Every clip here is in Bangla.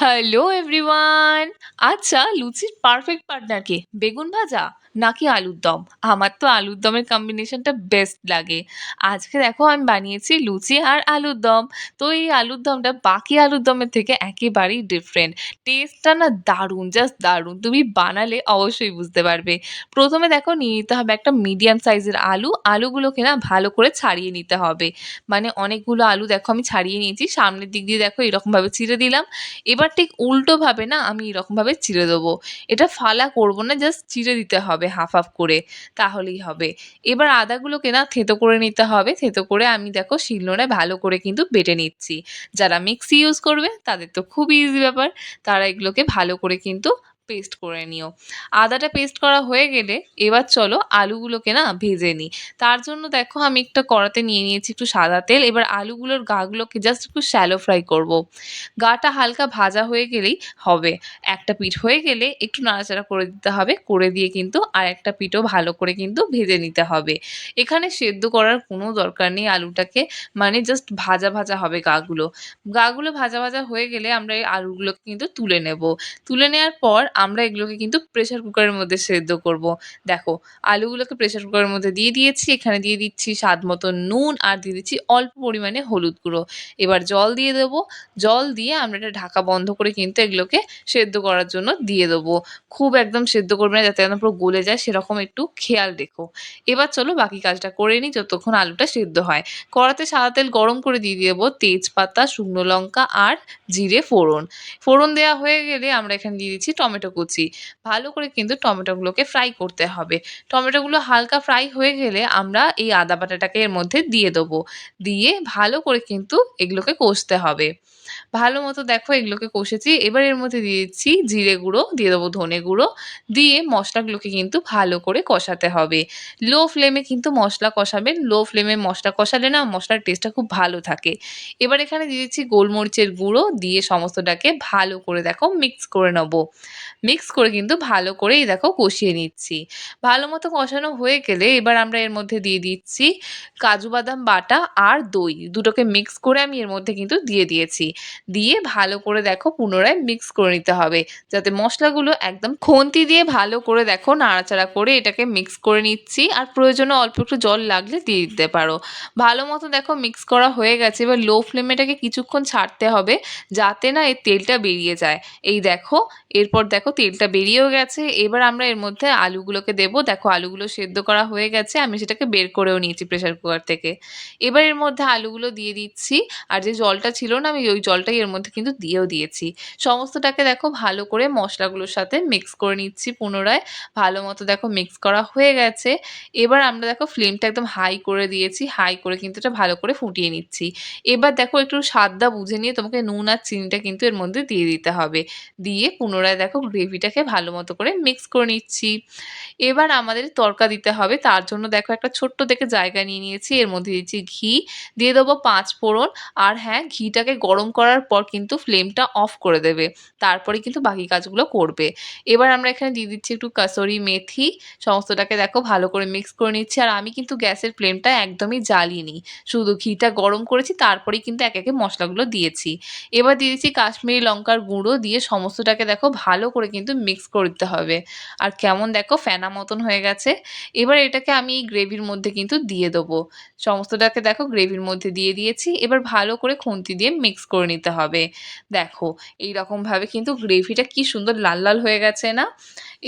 হ্যালো এভরিওয়ান আচ্ছা লুচির পারফেক্ট পার্টনার কে? বেগুন ভাজা নাকি আলুর দম? আমার তো আলুর দমের কম্বিনেশনটা বেস্ট লাগে। আজকে দেখো, আমি বানিয়েছি লুচি আর আলুর দম। তো এই আলুর দমটা বাকি আলুর দমের থেকে একেবারেই ডিফারেন্ট টেস্টটা না দারুণ জাস্ট দারুণ। তুমি বানালে অবশ্যই বুঝতে পারবে। প্রথমে দেখো, নিয়ে নিতে হবে একটা মিডিয়াম সাইজের আলু। আলুগুলোকে না ভালো করে ছাড়িয়ে নিতে হবে। মানে অনেকগুলো আলু দেখো, আমি ছাড়িয়ে নিয়েছি। সামনের দিক দিয়ে দেখো, এরকমভাবে চিড়ে দিলাম। এবার ঠিক উল্টোভাবে না আমি এরকমভাবে চিড়ে দেবো। এটা ফালা করব না জাস্ট চিড়ে দিতে হবে হাফ হাফ করে, তাহলেই হবে। এবার আদাগুলোকে না থেতো করে নিতে হবে, থেতো করে আমি দেখো শিলনোড়ায় ভালো করে কিন্তু বেটে নিচ্ছি। যারা মিক্সি ইউজ করবে, তাদের তো খুব ইজি ব্যাপার। তারা এগুলোকে ভালো করে কিন্তু পেস্ট করে নিও। আদাটা পেস্ট করা হয়ে গেলে এবার চলো আলুগুলোকে না ভেজে নিই। তার জন্য দেখো আমি একটা কড়াতে নিয়ে নিয়েছি একটু সাদা তেল। এবার আলুগুলোর গাগুলোকে জাস্ট একটু শ্যালো ফ্রাই করব। গাটা হালকা ভাজা হয়ে গেলেই হবে। একটা পিঠ হয়ে গেলে একটু নাড়াচাড়া করে দিতে হবে। করে দিয়ে কিন্তু আর একটা পিঠও ভালো করে কিন্তু ভেজে নিতে হবে। এখানে সেদ্ধ করার কোনো দরকার নেই আলুটাকে। মানে জাস্ট ভাজা ভাজা হবে গাগুলো। গাগুলো ভাজা ভাজা হয়ে গেলে আমরা এই আলুগুলোকে কিন্তু তুলে নেব। তুলে নেওয়ার পর আমরা এগুলোকে কিন্তু প্রেশার কুকারের মধ্যে সেদ্ধ করব। দেখো, আলুগুলোকে প্রেশার কুকারের মধ্যে দিয়ে দিয়েছি, এখানে দিয়ে দিচ্ছি স্বাদ মতো নুন আর দিয়ে দিচ্ছি অল্প পরিমাণে হলুদ গুঁড়ো। এবার জল দিয়ে দেবো। জল দিয়ে আমরা এটা ঢাকা বন্ধ করে কিন্তু এগুলোকে সেদ্ধ করার জন্য দিয়ে দেবো। খুব একদম সেদ্ধ করবে না, যাতে পুরো গলে যায়, সেরকম একটু খেয়াল রেখো। এবার চলো বাকি কাজটা করে নিই যতক্ষণ আলুটা সেদ্ধ হয়। কড়াতে সাদা তেল গরম করে দিয়ে দেবো তেজপাতা, শুকনো লঙ্কা আর জিরে ফোড়ন। ফোড়ন দেওয়া হয়ে গেলে আমরা এখানে দিয়ে দিচ্ছি টমেটো কুচি, ভালো করে কিন্তু টমেটোগুলোকে ফ্রাই করতে হবে। টমেটোগুলো হালকা ফ্রাই হয়ে গেলে আমরা এই আদা বাটাটাকে এর মধ্যে দিয়ে দেবো। দিয়ে ভালো করে কিন্তু এগুলোকে কষতে হবে। ভালো মতো দেখো এগুলোকে কষেছি, এবার এর মধ্যে দিয়ে দিচ্ছি জিরে গুঁড়ো, দিয়ে দেবো ধনে গুঁড়ো। দিয়ে মশলাগুলোকে কিন্তু ভালো করে কষাতে হবে। লো ফ্লেমে কিন্তু মশলা কষাবেন, লো ফ্লেমে মশলা কষালে না মশলার টেস্টটা খুব ভালো থাকে। এবার এখানে দিয়ে দিচ্ছি গোলমরিচের গুঁড়ো, দিয়ে সমস্তটাকে ভালো করে দেখো মিক্স করে নেব। মিক্স করে কিন্তু ভালো করেই দেখো কষিয়ে নিচ্ছি। ভালো মতো কষানো হয়ে গেলে এবার আমরা এর মধ্যে দিয়ে দিচ্ছি কাজু বাদাম বাটা আর দই। দুটোকে মিক্স করে আমি এর মধ্যে কিন্তু দিয়ে দিয়েছি। দিয়ে ভালো করে দেখো পুনরায় মিক্স করে নিতে হবে। যাতে মশলাগুলো একদম খন্তি দিয়ে ভালো করে দেখো নাড়াচাড়া করে এটাকে মিক্স করে নিচ্ছি আর প্রয়োজনে অল্প একটু জল লাগলে দিয়ে দিতে পারো। ভালো মতো দেখো মিক্স করা হয়ে গেছে। এবার লো ফ্লেমে এটাকে কিছুক্ষণ ছাড়তে হবে যাতে না এর তেলটা বেরিয়ে যায়। এই দেখো, এরপর দেখো তেলটা বেরিয়েও গেছে। এবার আমরা এর মধ্যে আলুগুলোকে দেবো। দেখো, আলুগুলো সেদ্ধ করা হয়ে গেছে। আমি সেটাকে বের করেও নিয়েছি প্রেশার কুকার থেকে। এবার এর মধ্যে আলুগুলো দিয়ে দিচ্ছি। আর যে জলটা ছিল না, আমি ওই জলটাই এর মধ্যে কিন্তু দিয়েও দিয়েছি। সমস্তটাকে দেখো ভালো করে মশলাগুলোর সাথে মিক্স করে নিচ্ছি পুনরায়। ভালো মতো দেখো মিক্স করা হয়ে গেছে। এবার আমরা দেখো ফ্লেমটা একদম হাই করে দিয়েছি। হাই করে কিন্তু এটা ভালো করে ফুটিয়ে নিচ্ছি। এবার দেখো একটু স্বাদটা বুঝে নিয়ে তোমাকে নুন আর চিনিটা কিন্তু এর মধ্যে দিয়ে দিতে হবে। দিয়ে পুনরায় দেখো গ্রেভিটাকে ভালো মতো করে মিক্স করে নিচ্ছি। এবার আমাদের তরকা দিতে হবে, তার জন্য দেখো একটা ছোট্ট দেখে জায়গা নিয়ে নিয়েছি। এর মধ্যে দিচ্ছি ঘি, দিয়ে দেবো পাঁচ ফোড়ন। আর হ্যাঁ ঘিটাকে গরম করার পর কিন্তু ফ্লেমটা অফ করে দেবে। তারপরে কিন্তু বাকি কাজগুলো করবে। এবার আমরা এখানে দিয়ে দিচ্ছি একটু কাসরি মেথি। সমস্তটাকে দেখো ভালো করে মিক্স করে নিচ্ছি। আর আমি কিন্তু গ্যাসের ফ্লেমটা একদমই জ্বালিনি শুধু ঘিটা গরম করেছি তারপরেই কিন্তু এক একে মশলাগুলো দিয়েছি। এবার দিয়ে দিচ্ছি কাশ্মীরি লঙ্কার গুঁড়ো দিয়ে সমস্তটাকে দেখো ভালো করে কিন্তু মিক্স করে দিতে হবে। আর কেমন দেখো ফেনা মতন হয়ে গেছে, এবার এটাকে আমি গ্রেভির মধ্যে কিন্তু দিয়ে দেবো। সমস্তটাকে দেখো গ্রেভির মধ্যে দিয়ে দিয়েছি, এবার ভালো করে খুন্তি দিয়ে মিক্স করে নিতে হবে। দেখো এই রকমভাবে কিন্তু গ্রেভিটা কি সুন্দর লাল লাল হয়ে গেছে না?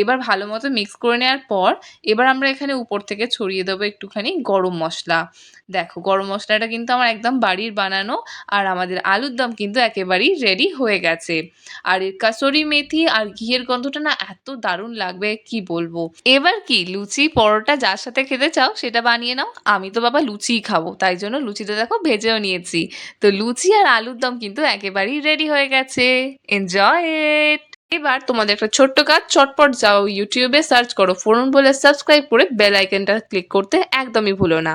এবার ভালো মতো মিক্স করে নেওয়ার পর, এবার আমরা এখানে উপর থেকে ছড়িয়ে দেবো একটুখানি গরম মশলা। দেখো, গরম মশলাটা কিন্তু আমার একদম বাড়ির বানানো আর আমাদের আলুর দম কিন্তু একেবারেই রেডি হয়ে গেছে। আর কাসরি মেথি আর ঘিয়ের গন্ধটা না এত দারুণ লাগবে, কি বলব? এবার কি, লুচি পরোটা যার সাথে খেতে চাও সেটা বানিয়ে নাও। আমি তো বাবা লুচিই খাব, তাই জন্য লুচিটা দেখো ভেজেও নিয়েছি। তো লুচি আর আলুর দম কিন্তু একেবারেই রেডি হয়ে গেছে। এনজয় ইট এবার তোমাদের একটা ছোট্ট কাজ, চটপট যাও ইউটিউবে সার্চ করো। ফোরন বলে সাবস্ক্রাইব করে বেল আইকনটা ক্লিক করতে একদমই ভুলো না।